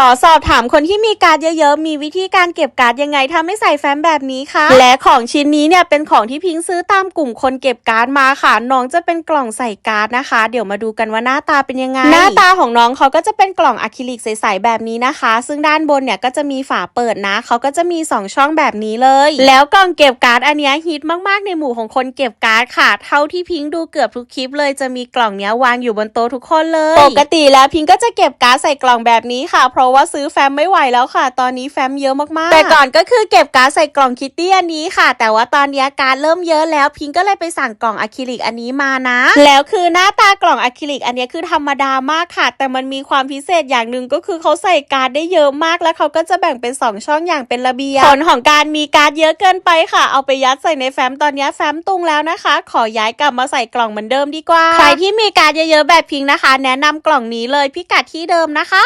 ขอสอบถามคนที่มีการ์ดเยอะๆ มีวิธีการเก็บการ์ดยังไงถ้าไม่ใส่แฟ้มแบบนี้คะและของชิ้นนี้เนี่ยเป็นของที่พิงค์ซื้อตามกลุ่มคนเก็บการ์ดมาค่ะ น้องจะเป็นกล่องใส่การ์ดนะคะ เดี๋ยวมาดูกันว่าหน้าตาเป็นยังไง หน้าตาของน้องเขาก็จะเป็นกล่องอะคริลิกใสๆแบบนี้นะคะ ซึ่งด้านบนเนี่ยก็จะมีฝาเปิดนะ เขาก็จะมี 2 ช่องแบบนี้เลย แล้วกล่องเก็บการ์ดอันเนี้ยฮิตมากๆในหมู่ของคนเก็บการ์ดค่ะ เท่าที่พิงค์ดูเกือบทุกคลิปเลยจะมีกล่องเนี้ยวางอยู่บนโต๊ะทุกคนเลย ปกติแล้วพิงค์ก็จะเก็บการ์ดใส่กล่องแบบนี้ค่ะเพราะว่าซื้อแฟ้มไม่ไหวแล้วค่ะ ตอนนี้แฟ้มเยอะมากๆ แต่ก่อนก็คือเก็บการ์ดใส่กล่องคิตตี้อันนี้ค่ะ แต่ว่าตอนนี้การ์ดเริ่มเยอะแล้วพิงค์ก็เลยไปสั่งกล่องอะคริลิกอันนี้มานะ แล้วคือหน้าตากล่องอะคริลิกอันนี้คือธรรมดามากค่ะ แต่มันมีความพิเศษอย่างหนึ่งก็คือเขาใส่การ์ดได้เยอะมากแล้วเขาก็จะแบ่งเป็นสองช่องอย่างเป็นระเบียบผลของการมีการ์ดเยอะเกินไปค่ะ เอาไปยัดใส่ในแฟ้มตอนนี้แฟ้มตุงแล้วนะคะ ขอย้ายกลับมาใส่กล่องเหมือนเดิมดีกว่า ใครที่มีการ์ดเยอะๆแบบพิงค์นะคะ แนะนำกล่องนี้เลยพิกัดที่เดิมนะคะ